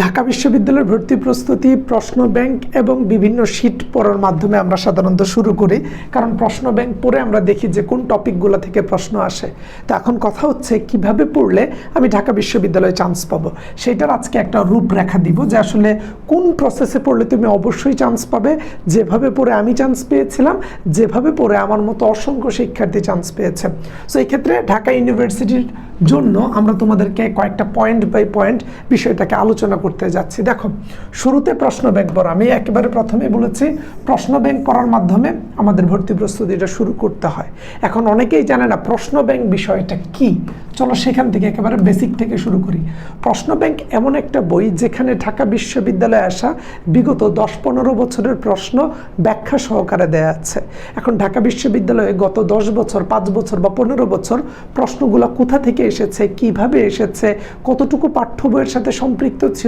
ঢাকা বিশ্ববিদ্যালয়ের ভর্তি প্রস্তুতি, প্রশ্ন ব্যাংক এবং বিভিন্ন শীট পড়ার মাধ্যমে আমরা সাধারণত শুরু করি। কারণ প্রশ্ন ব্যাংক পড়ে আমরা দেখি যে কোন টপিকগুলো থেকে প্রশ্ন আসে। তো এখন কথা হচ্ছে, কীভাবে পড়লে আমি ঢাকা বিশ্ববিদ্যালয়ে চান্স পাবো? সেটার আজকে একটা রূপরেখা দিব যে আসলে কোন প্রসেসে পড়লে তুমি অবশ্যই চান্স পাবে। যেভাবে পড়ে আমি চান্স পেয়েছিলাম, যেভাবে পড়ে আমার মতো অসংখ্য শিক্ষার্থী চান্স পেয়েছে। সো এই ক্ষেত্রে ঢাকা ইউনিভার্সিটির জন্য আমরা তোমাদেরকে কয়েকটা পয়েন্ট বাই পয়েন্ট বিষয়টাকে আলোচনা করতে যাচ্ছি। দেখো, শুরুতে প্রশ্ন ব্যাংক পড়া আমি একেবারে প্রথমে বলেছি, প্রশ্ন ব্যাংক করার মাধ্যমে আমাদের ভর্তি প্রস্তুতিটা শুরু করতে হয়। এখন অনেকেই জানে না প্রশ্ন ব্যাংক বিষয়টা কি। চলো সেখান থেকে একেবারে বেসিক থেকে শুরু করি। প্রশ্ন ব্যাংক এমন একটা বই যেখানে ঢাকা বিশ্ববিদ্যালয়ে আসা বিগত দশ পনেরো বছরের প্রশ্ন ব্যাখ্যা সহকারে দেয়া আছে। এখন ঢাকা বিশ্ববিদ্যালয়ে গত দশ বছর, পাঁচ বছর বা পনেরো বছর প্রশ্নগুলো কোথা থেকে এসেছে, কীভাবে এসেছে, কতটুকু পাঠ্য বইয়ের সাথে সম্পৃক্ত ছিল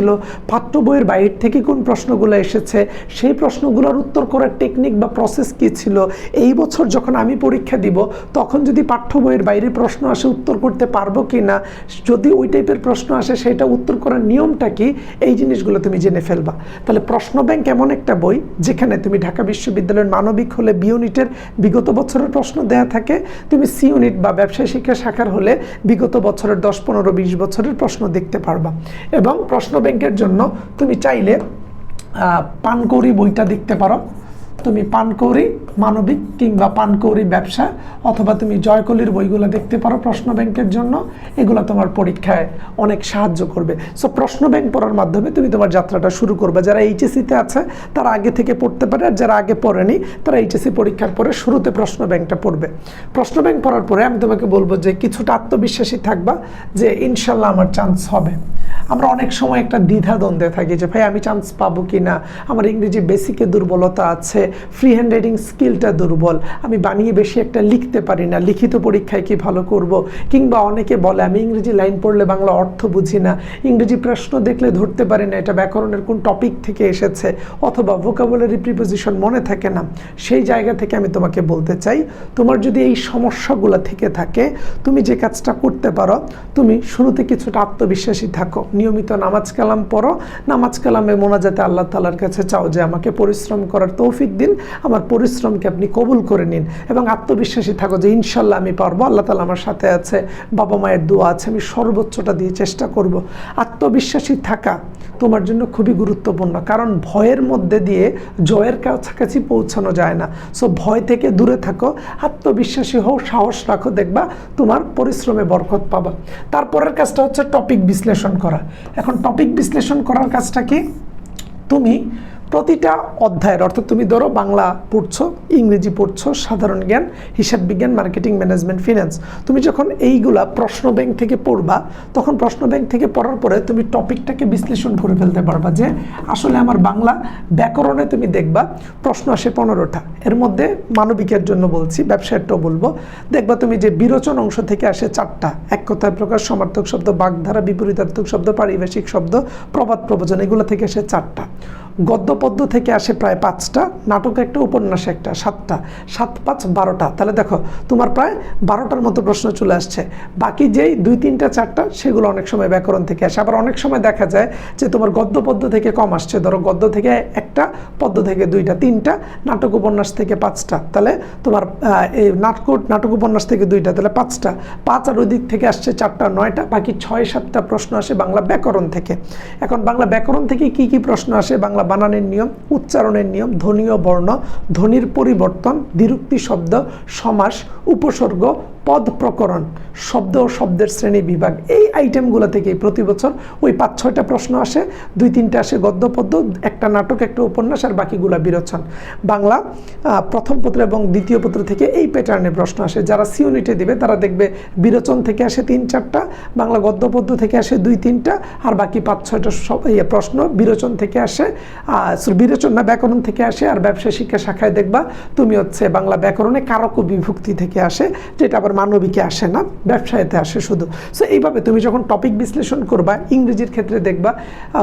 পাঠ্য বইয়ের বাইরে থেকে কোন প্রশ্নগুলো এসেছে, সেই প্রশ্নগুলোর উত্তর করার টেকনিক বা প্রসেস কী ছিল, এই বছর যখন আমি পরীক্ষা দিব, তখন যদি পাঠ্য বইয়ের বাইরে প্রশ্ন আসে উত্তর করতে পারব কি না যদি ওই টাইপের প্রশ্ন আসে সেটা উত্তর করার নিয়মটা কি, এই জিনিসগুলো তুমি জেনে ফেলবা। তাহলে প্রশ্ন ব্যাংক এমন একটা বই, যেখানে তুমি ঢাকা বিশ্ববিদ্যালয়ের মানবিক হলে বি ইউনিটের বিগত বছরের প্রশ্ন দেয়া থাকে, তুমি সি ইউনিট বা ব্যবসায় শিক্ষা শাখার হলে বিগত বছরের দশ, পনেরো, বিশ বছরের প্রশ্ন দেখতে পারবা। এবং প্রশ্ন ব্যাংকের জন্য। তুমি চাইলে পানকৌড়ি বইটা দেখতে পারো। তুমি পানকৌরি মানবিক কিংবা পানকৌরি ব্যবসা অথবা তুমি জয়কলির বইগুলো দেখতে পারো প্রশ্ন ব্যাংকের জন্য, এগুলো তোমার পরীক্ষায় অনেক সাহায্য করবে। সো প্রশ্ন ব্যাংক পড়ার মাধ্যমে তুমি তোমার যাত্রাটা শুরু করবে। যারা এইচএসিতে আছে, তারা আগে থেকে পড়তে পারে আর যারা আগে পড়েনি, তারা এইচএসি পরীক্ষার পরে শুরুতে প্রশ্ন ব্যাংকটা পড়বে। প্রশ্ন ব্যাংক পড়ার পরে আমি তোমাকে বলব যে কিছুটা আত্মবিশ্বাসী থাকবা যে ইনশাল্লাহ আমার চান্স হবে। আমরা অনেক সময় একটা দ্বিধা দ্বন্দ্বে থাকি যে, ভাই, আমি চান্স পাবো কি না আমার ইংরেজি বেসিকে দুর্বলতা আছে ফ্রি হ্যান্ড রাইটিং স্কিলটা দুর্বল। আমি বানিয়ে বেশি একটা লিখতে পারি না। লিখিত পরীক্ষায় কি ভালো করব? কিংবা অনেকে বলে, আমি ইংরেজি লাইন পড়লে বাংলা অর্থ বুঝি না। ইংরেজি প্রশ্ন দেখলে ধরতে পারি না। এটা ব্যাকরণের কোন টপিক থেকে এসেছে? অথবা ভোকাবুলারি প্রিপোজিশন মনে থাকে না। সেই জায়গা থেকে আমি তোমাকে বলতে চাই, তোমার যদি এই সমস্যাগুলো থেকে থাকে, তুমি যে কাজটা করতে পারো, তুমি শুরুতে কিছুটা আত্মবিশ্বাসী থাকো। নিয়মিত নামাজ কালাম পড়ো। নামাজ কালামে মোনাজাতে আল্লাহ তালার কাছে চাও যে আমাকে পরিশ্রম করার তৌফিক দিন, আমার পরিশ্রমকে আপনি কবুল করে নিন এবং আত্মবিশ্বাসী থাকো যে ইনশাল্লাহ আমি পারব। আল্লাহ তালা আমার সাথে আছে, বাবা মায়ের দোয়া আছে, আমি সর্বোচ্চটা দিয়ে চেষ্টা করব। আত্মবিশ্বাসী থাকা তোমার জন্য খুবই গুরুত্বপূর্ণ, কারণ ভয়ের মধ্যে দিয়ে জয়ের কাছাকাছি পৌঁছানো যায় না। সো ভয় থেকে দূরে থাকো, আত্মবিশ্বাসী হও, সাহস রাখো, দেখবা তোমার পরিশ্রমে বরকত পাবা। তারপরের কাজটা হচ্ছে টপিক বিশ্লেষণ করা। এখন টপিক বিশ্লেষণ করার কাজটা কি? তুমি প্রতিটা অধ্যায়ের, অর্থাৎ তুমি ধরো বাংলা পড়ছো, ইংরেজি পড়ছো, সাধারণ জ্ঞান, হিসাব বিজ্ঞান, মার্কেটিং, ম্যানেজমেন্ট, ফিনান্স। তুমি যখন এইগুলা প্রশ্ন ব্যাংক থেকে পড়বা, তখন প্রশ্ন ব্যাংক থেকে পড়ার পরে তুমি টপিকটাকে বিশ্লেষণ করে ফেলতে পারবা যে, আসলে আমার বাংলা ব্যাকরণে তুমি দেখবা, প্রশ্ন আসে পনেরোটা। এর মধ্যে মানবিকের জন্য বলছি ব্যবসায়টাও বলব। দেখবা তুমি যে বিরোচন অংশ থেকে আসে চারটা। এক কথায় প্রকাশ, সমার্থক শব্দ, বাগধারা, বিপরীতার্থক শব্দ, পারিভাষিক শব্দ, প্রবাদ প্রবচন, এগুলো থেকে আসে চারটা। গদ্য পদ্য থেকে আসে প্রায় পাঁচটা, নাটক একটা, উপন্যাস একটা, সাতটা, সাত, পাঁচ, বারোটা। তাহলে দেখো, তোমার প্রায় বারোটার মতো প্রশ্ন চলে আসছে। বাকি যেই দুই, তিনটা, চারটা, সেগুলো অনেক সময় ব্যাকরণ থেকে আসে। আবার অনেক সময় দেখা যায় যে তোমার গদ্য পদ্য থেকে কম আসছে। ধরো, গদ্য থেকে একটা, পদ্য থেকে দুইটা, তিনটা, নাটক উপন্যাস থেকে পাঁচটা। তাহলে তোমার এই নাটক নাটক উপন্যাস থেকে দুইটা, তাহলে পাঁচটা। পাঁচ আর ওই দিক থেকে আসছে চারটা, নয়টা, বাকি ছয়, সাতটা প্রশ্ন আসে বাংলা ব্যাকরণ থেকে। এখন বাংলা ব্যাকরণ থেকে কি কি প্রশ্ন আসে বাংলা বানানের নিয়ম উচ্চারণের নিয়ম ধ্বনীয় বর্ণ ধ্বনির পরিবর্তন দ্বিরুক্তি শব্দ সমাস উপসর্গ পদ প্রকরণ, শব্দ ও শব্দের শ্রেণি বিভাগ, এই আইটেমগুলো থেকে প্রতি বছর ওই পাঁচ, ছয়টা প্রশ্ন আসে, দুই, তিনটা আসে গদ্য পদ্য, একটা নাটক, একটা উপন্যাস আর বাকিগুলা বিরোচন। বাংলা প্রথম পত্র এবং দ্বিতীয় পত্র থেকে এই প্যাটার্নে প্রশ্ন আসে। যারা সি ইউনিটে দিবে, তারা দেখবে বিরোচন থেকে আসে তিন, চারটা, বাংলা গদ্য পদ্য থেকে আসে দুই, তিনটা, আর বাকি পাঁচ, ছয়টা সব ইয়ে প্রশ্ন বিরোচন থেকে আসে বিরোচন না, ব্যাকরণ থেকে আসে, আর ব্যবসায় শিক্ষা শাখায় দেখবা তুমি হচ্ছে বাংলা ব্যাকরণে কারক বিভক্তি থেকে আসে, যেটা আবার মানবিকে আসে না, ব্যবসায়তে আসে শুধু। সো এইভাবে তুমি যখন টপিক বিশ্লেষণ করবা, ইংরেজির ক্ষেত্রে দেখবা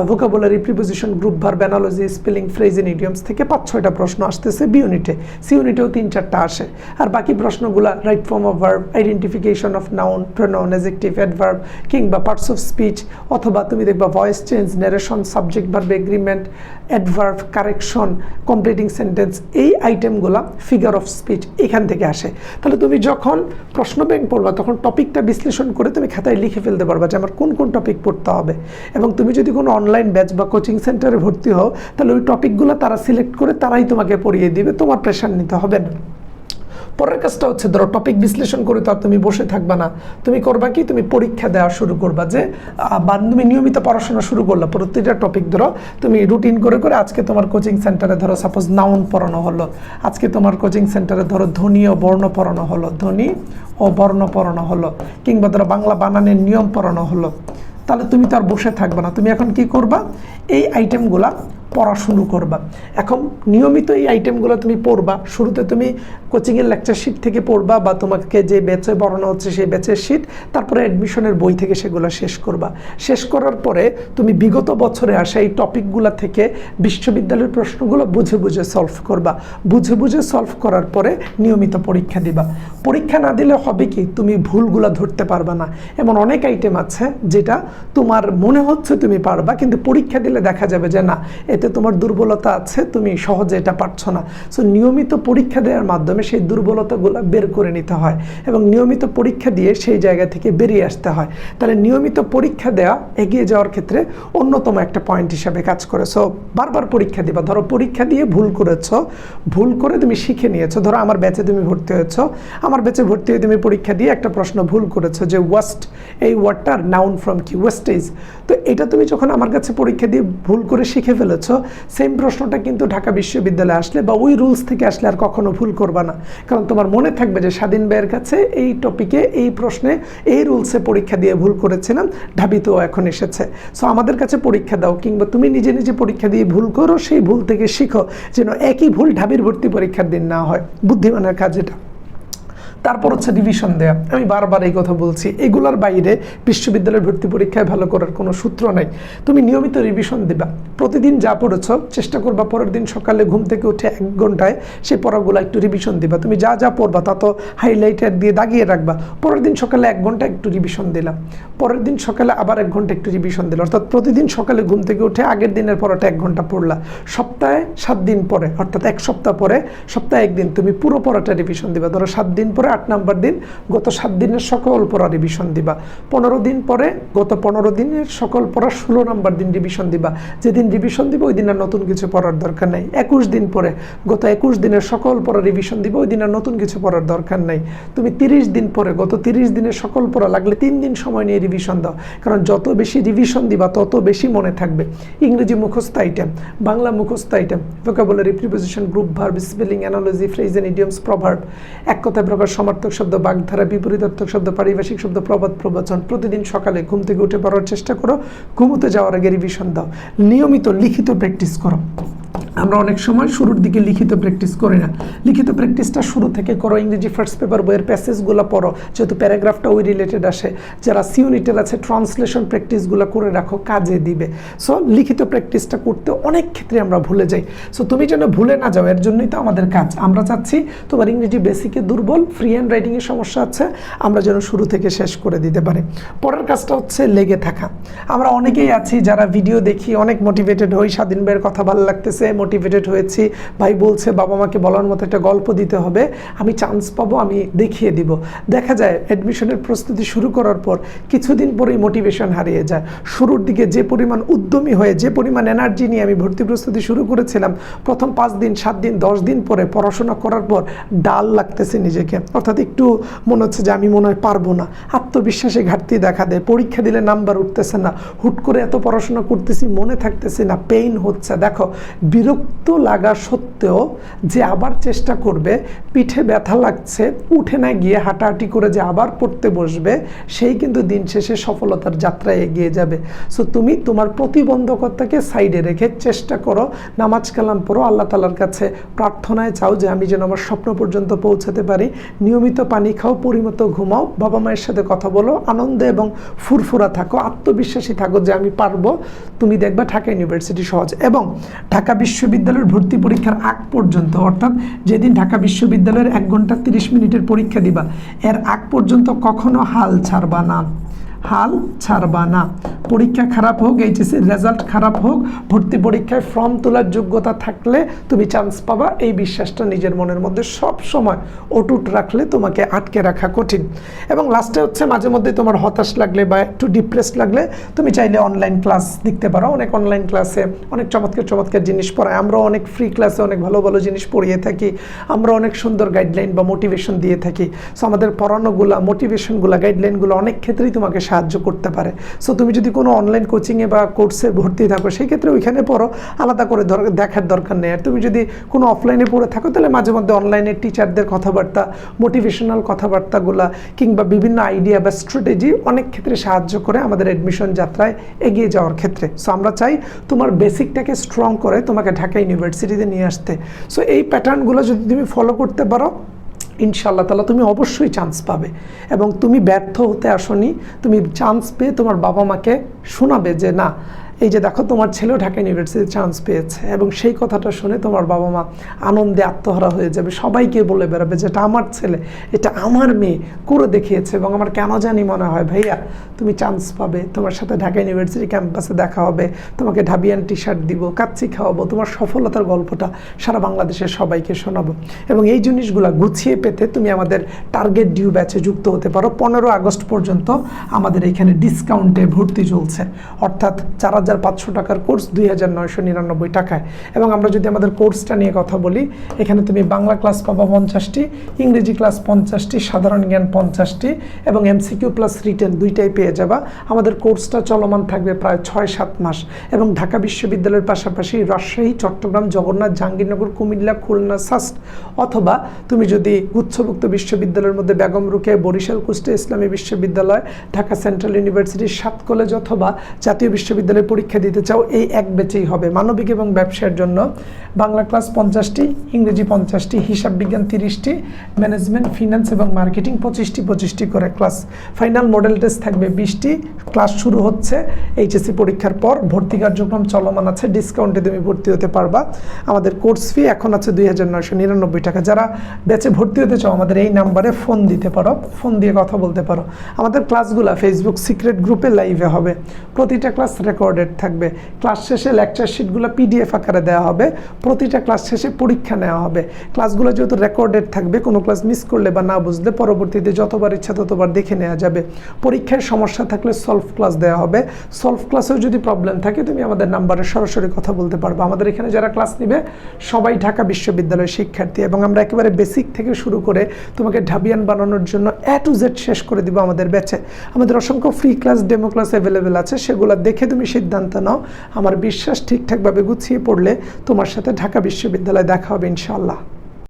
vocabulary preposition group verb analogy spelling phrase and idioms থেকে পাঁচ ছয়টা প্রশ্ন আসতেছে বি ইউনিটে সি ইউনিটেও তিন চারটা আসে। আর বাকি প্রশ্নগুলো right form of verb identification of noun pronoun adjective adverb কিংবা পার্টস অফ স্পিচ অথবা তুমি দেখবা voice change narration subject verb agreement adverb correction completing sentence এই আইটেমগুলো ফিগার অফ স্পিচ এখান থেকে আসে। তাহলে তুমি যখন প্রশ্ন ব্যাংক পড়বা, তখন টপিকটা বিশ্লেষণ করে তুমি খাতায় লিখে ফেলতে পারবা যে আমার কোন কোন টপিক পড়তে হবে। এবং তুমি যদি কোনো অনলাইন ব্যাচ বা কোচিং সেন্টারে ভর্তি হও, তাহলে ওই টপিকগুলো তারা সিলেক্ট করে তারাই তোমাকে পড়িয়ে দিবে, তোমার প্রেশার নিতে হবে না। পরের কাজটা হচ্ছে, ধরো টপিক বিশ্লেষণ করে তো আর তুমি বসে থাকবা না। তুমি করবা কি? তুমি পরীক্ষা দেওয়া শুরু করবা যে বা তুমি নিয়মিত পড়াশোনা শুরু করলা, প্রতিটা টপিক ধরো তুমি রুটিন করে করে আজকে তোমার কোচিং সেন্টারে ধরো সাপোজ নাউন পড়ানো হলো, আজকে তোমার কোচিং সেন্টারে ধরো ধ্বনি ও বর্ণ পড়ানো হলো, ধ্বনি ও বর্ণ পড়ানো হলো, কিংবা ধরো বাংলা বানানের নিয়ম পড়ানো হলো। তাহলে তুমি তো আর বসে থাকবে না। তুমি এখন কি করবা? এই আইটেমগুলা পড়া শুরু করবা। এখন নিয়মিত এই আইটেমগুলো তুমি পড়বা। শুরুতে তুমি কোচিংয়ের লেকচার শিট থেকে পড়বা বা তোমাকে যে ব্যাচে পড়ানো হচ্ছে সেই ব্যাচের শিট তারপরে অ্যাডমিশনের বই থেকে সেগুলো শেষ করবা। শেষ করার পরে তুমি বিগত বছরে আসা এই টপিকগুলো থেকে বিশ্ববিদ্যালয়ের প্রশ্নগুলো বুঝে বুঝে সলভ করবা। বুঝে বুঝে সলভ করার পরে নিয়মিত পরীক্ষা দিবা। পরীক্ষা না দিলে হবে কি? তুমি ভুলগুলো ধরতে পারবা না। এমন অনেক আইটেম আছে যেটা তোমার মনে হচ্ছে তুমি পারবা, কিন্তু পরীক্ষা দিলে দেখা যাবে যে না এতে তোমার দুর্বলতা আছে, তুমি সহজে এটা পারছ না। সো নিয়মিত পরীক্ষা দেওয়ার মাধ্যমে সেই দুর্বলতাগুলো বের করে নিতে হয় এবং নিয়মিত পরীক্ষা দিয়ে সেই জায়গা থেকে বেরিয়ে আসতে হয়। তাহলে নিয়মিত পরীক্ষা দেওয়া এগিয়ে যাওয়ার ক্ষেত্রে অন্যতম একটা পয়েন্ট হিসাবে কাজ করে। সো বারবার পরীক্ষা দিবা। ধরো পরীক্ষা দিয়ে ভুল করেছ, ভুল করে তুমি শিখে নিয়েছো। ধরো আমার ব্যাচে তুমি ভর্তি হয়েছো, আমার ব্যাচে ভর্তি হয়ে তুমি পরীক্ষা দিয়ে একটা প্রশ্ন ভুল করেছ যে ওয়েস্ট এই ওয়ার্ডটার নাউন ফ্রম কি ওয়েস্টেজ তো এটা তুমি যখন আমার কাছে পরীক্ষা দিয়ে ভুল করে শিখে ফেলেছো সেম প্রশ্নটা কিন্তু ঢাকা বিশ্ববিদ্যালয়ে আসলে বা ওই রুলস থেকে আসলে আর কখনো ভুল করবা না। কারণ তোমার মনে থাকবে যে স্বাধীন ব্যয়ের কাছে এই টপিকে এই প্রশ্নে, এই রুলসে পরীক্ষা দিয়ে ভুল করেছিলাম, ঢাবিতেও এখন এসেছে। সো আমাদের কাছে পরীক্ষা দাও, কিংবা তুমি নিজে নিজে পরীক্ষা দিয়ে ভুল করো, সেই ভুল থেকে শিখো, যেন একই ভুল ঢাবির ভর্তি পরীক্ষার দিন না হয়। বুদ্ধিমানের কাজ এটা। তারপর হচ্ছে রিভিশন দেয়া। আমি বারবার এই কথা বলছি, এগুলোর বাইরে বিশ্ববিদ্যালয়ের ভর্তি পরীক্ষায় ভালো করার কোনো সূত্র নাই। তুমি নিয়মিত রিভিশন দিবা। প্রতিদিন যা পড়েছ, চেষ্টা করবা পরের দিন সকালে ঘুম থেকে উঠে এক ঘন্টায় সেই পড়াগুলো একটু রিভিশন দিবা। তুমি যা যা পড়বা তা তো হাইলাইটার দিয়ে দাগিয়ে রাখবা। পরের দিন সকালে এক ঘণ্টা একটু রিভিশন দিলাম পরের দিন সকালে আবার এক ঘণ্টা একটু রিভিশন দিলাম অর্থাৎ প্রতিদিন সকালে ঘুম থেকে উঠে আগের দিনের পড়াটা এক ঘণ্টা পড়লা। সপ্তাহে সাত দিন পরে, অর্থাৎ এক সপ্তাহ পরে সপ্তাহে একদিন তুমি পুরো পড়াটা রিভিশন দিবা। ধরো সাত দিন পরে আট নাম্বার দিন, গত সাত দিনের সকল পড়া রিভিশন দিবা। পনেরো দিন পরে, গত পনেরো দিনের সকল পড়া ষোলো নাম্বার দিন রিভিশন দিবা। যেদিন রিভিশন দিবা, ওই দিন আর নতুন কিছু পড়ার দরকার নেই। একুশ দিন পরে, গত একুশ দিনের সকল পড়া রিভিশন দিবা, ওই দিন আর নতুন কিছু পড়ার দরকার নেই। তুমি তিরিশ দিন পরে, গত তিরিশ দিনের সকল পড়া লাগলে তিন দিন সময় নিয়ে রিভিশন দাও। কারণ যত বেশি রিভিশন দিবা, তত বেশি মনে থাকবে। ইংরেজি মুখস্থ আইটেম বাংলা মুখস্থ item vocabulary preposition group verb spelling analogy phrase and idioms proverb এক কথায় প্রকার সমার্থক শব্দ, বাগধারা, বিপরীতার্থক শব্দ, পারিভাষিক শব্দ, প্রবাদ, প্রবচন। প্রতিদিন সকালে ঘুম থেকে উঠে পড়ার চেষ্টা করো। ঘুমোতে যাওয়ার আগে রিভিশন দাও নিয়মিত লিখিত প্র্যাকটিস করো। আমরা অনেক সময় শুরুর দিকে লিখিত প্র্যাকটিস করি না। লিখিত প্র্যাকটিসটা শুরু থেকে করো, ইংরেজি ফার্স্ট পেপার বইয়ের প্যাসেজগুলো পড়ো, যেহেতু প্যারাগ্রাফটা ওই রিলেটেড আসে। যারা সি ইউনিটের আছে ট্রান্সলেশন প্র্যাকটিসগুলো করে রাখো, কাজে দিবে। সো লিখিত প্র্যাকটিসটা করতে অনেক ক্ষেত্রে আমরা ভুলে যাই। সো তুমি যেন ভুলে না যাও, এর জন্যই তো আমাদের কাজ। আমরা চাচ্ছি তোমার ইংরেজি বেসিকে দুর্বল ফ্রি হ্যান্ড রাইটিংয়ের সমস্যা আছে, আমরা যেন শুরু থেকে শেষ করে দিতে পারি। পরের কাজটা হচ্ছে লেগে থাকা। আমরা অনেকেই আছি যারা ভিডিও দেখি, অনেক মোটিভেটেড হই, স্বাধীন ভাইয়ের কথা ভালো লাগতেছে মোটিভেটেড হয়েছি। ভাই বলছে, বাবা মাকে বলার মতো একটা গল্প দিতে হবে। আমি চান্স পাবো, আমি দেখিয়ে দিব। দেখা যায় অ্যাডমিশনের প্রস্তুতি শুরু করার পর কিছুদিন পরেই মোটিভেশন হারিয়ে যায়। শুরুর দিকে যে পরিমাণ উদ্যমী হয়ে, যে পরিমাণ এনার্জি নিয়ে আমি ভর্তি প্রস্তুতি শুরু করেছিলাম, প্রথম পাঁচ দিন, সাত দিন, দশ দিন পরে পড়াশোনা করার পর ডাল লাগতেছে নিজেকে। অর্থাৎ একটু মনে হচ্ছে যে আমি মনে হয় পারব না। আত্মবিশ্বাসে ঘাটতি দেখা দেয়, পরীক্ষা দিলে নাম্বার উঠতেছে না। হুট করে এত পড়াশোনা করতেছি, মনে থাকতেছি না পেইন হচ্ছে। দেখো, বিরক্ত বিরক্ত লাগা সত্ত্বেও যে আবার চেষ্টা করবে, পিঠে ব্যথা লাগছে, উঠে না গিয়ে হাঁটাহাঁটি করে যে আবার পড়তে বসবে, সেই কিন্তু দিন শেষে সফলতার যাত্রায় এগিয়ে যাবে। সো তুমি তোমার প্রতিবন্ধকতাকে সাইডে রেখে চেষ্টা করো, নামাজ কালাম পড়ো, আল্লাহ তালার কাছে প্রার্থনায় চাও যে আমি যেন আমার স্বপ্ন পর্যন্ত পৌঁছাতে পারি। নিয়মিত পানি খাও, পরিমত ঘুমাও, বাবা মায়ের সাথে কথা বলো, আনন্দে এবং ফুরফুরা থাকো, আত্মবিশ্বাসী থাকো যে আমি পারব। তুমি দেখবা ঢাকা ইউনিভার্সিটি সহজ। এবং ঢাকা বিশ্ববিদ্যালয়ের ভর্তি পরীক্ষার আগ পর্যন্ত, অর্থাৎ যেদিন ঢাকা বিশ্ববিদ্যালয়ের এক ঘণ্টা তিরিশ মিনিটের পরীক্ষা দিবা, এর আগ পর্যন্ত কখনো হাল ছাড়বা না। হাল ছাড়বা না। পরীক্ষা খারাপ হোক এইচএসির রেজাল্ট খারাপ হোক, ভর্তি পরীক্ষায় ফর্ম তোলার যোগ্যতা থাকলে তুমি চান্স পাবা। এই বিশ্বাসটা নিজের মনের মধ্যে সব সময় অটুট রাখলে তোমাকে আটকে রাখা কঠিন। এবং লাস্টে হচ্ছে মাঝে মধ্যে তোমার হতাশ লাগলে বা একটু ডিপ্রেস লাগলে তুমি চাইলে অনলাইন ক্লাস দেখতে পারো। অনেক অনলাইন ক্লাসে অনেক চমৎকার চমৎকার জিনিস পড়ায়। আমরা অনেক ফ্রি ক্লাসে অনেক ভালো ভালো জিনিস পড়িয়ে থাকি। আমরা অনেক সুন্দর গাইডলাইন বা মোটিভেশন দিয়ে থাকি। সো আমাদের পড়ানোগুলা মোটিভেশনগুলো গাইডলাইনগুলো অনেক ক্ষেত্রেই তোমাকে সাহায্য করতে পারে। সো তুমি যদি কোনো অনলাইন কোচিংয়ে বা কোর্সে ভর্তি থাকো, সেই ক্ষেত্রে ওইখানে পড়ো, আলাদা করে দেখার দরকার নেই। আর তুমি যদি কোনো অফলাইনে পড়ে থাকো, তাহলে মাঝে মধ্যে অনলাইনের টিচারদের কথাবার্তা মোটিভেশনাল কথাবার্তাগুলা, কিংবা বিভিন্ন আইডিয়া বা স্ট্র্যাটেজি অনেক ক্ষেত্রে সাহায্য করে আমাদের অ্যাডমিশন যাত্রায় এগিয়ে যাওয়ার ক্ষেত্রে। সো আমরা চাই তোমার বেসিকটাকে স্ট্রং করে তোমাকে ঢাকা ইউনিভার্সিটিতে নিয়ে আসতে। সো এই প্যাটার্নগুলো যদি তুমি ফলো করতে পারো ইনশাল্লাহ তালা তুমি অবশ্যই চান্স পাবে। এবং তুমি ব্যর্থ হতে আসনি, তুমি চান্স পেয়ে তোমার বাবা মাকে শোনাবে যে, না এই যে দেখো, তোমার ছেলেও ঢাকা ইউনিভার্সিটিতে চান্স পেয়েছে এবং সেই কথাটা শুনে তোমার বাবা মা আনন্দে আত্মহারা হয়ে যাবে। সবাইকে বলে বেড়াবে যে এটা আমার ছেলে, এটা আমার মেয়ে, করে দেখিয়েছে এবং আমার কেন জানি মনে হয়, ভাইয়া, তুমি চান্স পাবে, তোমার সাথে ঢাকা ইউনিভার্সিটি ক্যাম্পাসে দেখা হবে, তোমাকে ঢাবিয়ান টি শার্ট দিব, কাচ্চি খাওয়াবো, তোমার সফলতার গল্পটা সারা বাংলাদেশের সবাইকে শোনাবো। এবং এই জিনিসগুলো গুছিয়ে পেতে তুমি আমাদের টার্গেট ডিউ ব্যাচে যুক্ত হতে পারো। পনেরো আগস্ট পর্যন্ত আমাদের এখানে ডিসকাউন্টে ভর্তি চলছে। অর্থাৎ হাজার পাঁচশো টাকার কোর্স দুই হাজার নয়শো নিরানব্বই টাকায়। এবং আমরা যদি আমাদের কোর্সটা নিয়ে কথা বলি, এখানে তুমি বাংলা ক্লাস পাবা পঞ্চাশটি, ইংরেজি ক্লাস পঞ্চাশটি, সাধারণ জ্ঞান পঞ্চাশটি এবং এমসিকিউ প্লাস রিটেন দুইটাই পেয়ে যাবা। আমাদের কোর্সটা চলমান থাকবে প্রায় ছয় সাত মাস এবং ঢাকা বিশ্ববিদ্যালয়ের পাশাপাশি রাজশাহী, চট্টগ্রাম, জগন্নাথ, জাহাঙ্গীরনগর, কুমিল্লা, খুলনা, সাস্ট অথবা তুমি যদি গুচ্ছভুক্ত বিশ্ববিদ্যালয়ের মধ্যে বেগম রুকে বরিশাল কুষ্টিয়া ইসলামী বিশ্ববিদ্যালয়, ঢাকা সেন্ট্রাল ইউনিভার্সিটির সাত কলেজ অথবা জাতীয় বিশ্ববিদ্যালয়ে পরীক্ষা দিতে চাও, এই এক বেচেই হবে। মানবিক এবং ব্যবসার জন্য বাংলা ক্লাস পঞ্চাশটি, ইংরেজি পঞ্চাশটি, হিসাব বিজ্ঞান তিরিশটি, ম্যানেজমেন্ট, ফিনান্স এবং মার্কেটিং পঁচিশটি পঁচিশটি করে ক্লাস। ফাইনাল মডেল টেস্ট থাকবে বিশটি, ক্লাস শুরু হচ্ছে এইচএসসি পরীক্ষার পর, ভর্তি কার্যক্রম চলমান আছে ডিসকাউন্টে তুমি ভর্তি হতে পারবা। আমাদের কোর্স ফি এখন আছে দুই হাজার নয়শো নিরানব্বই টাকা। যারা ব্যাচে ভর্তি হতে চাও, আমাদের এই নাম্বারে ফোন দিতে পারো ফোন দিয়ে কথা বলতে পারো। আমাদের ক্লাসগুলো ফেসবুক সিক্রেট গ্রুপে লাইভে হবে। প্রতিটা ক্লাস রেকর্ডেড থাকবে। ক্লাস শেষে লেকচার শিটগুলো পিডিএফ আকারে দেওয়া হবে। প্রতিটা ক্লাস শেষে পরীক্ষা নেওয়া হবে। ক্লাসগুলো যেহেতু রেকর্ডেড থাকবে, কোনো ক্লাস মিস করলে বা না বুঝলে পরবর্তীতে যতবার ইচ্ছা ততবার দেখে নেওয়া যাবে। পরীক্ষায় সমস্যা থাকলে সলভ ক্লাস দেওয়া হবে। সলভ ক্লাসেও যদি প্রবলেম থাকে, তুমি আমাদের নাম্বারে সরাসরি কথা বলতে পারবে। আমাদের এখানে যারা ক্লাস নেবে, সবাই ঢাকা বিশ্ববিদ্যালয়ের শিক্ষার্থী এবং আমরা একেবারে বেসিক থেকে শুরু করে তোমাকে ঢাবিয়ান বানানোর জন্য এ টু জেড শেষ করে দিব আমাদের ব্যাচে আমাদের অসংখ্য free class demo class available আছে। সেগুলো দেখে তুমি সিদ্ধান্ত নাও। আমার বিশ্বাস ঠিকঠাকভাবে গুছিয়ে পড়লে তোমার সাথে ঢাকা বিশ্ববিদ্যালয়ে দেখা হবে ইনশাআল্লাহ।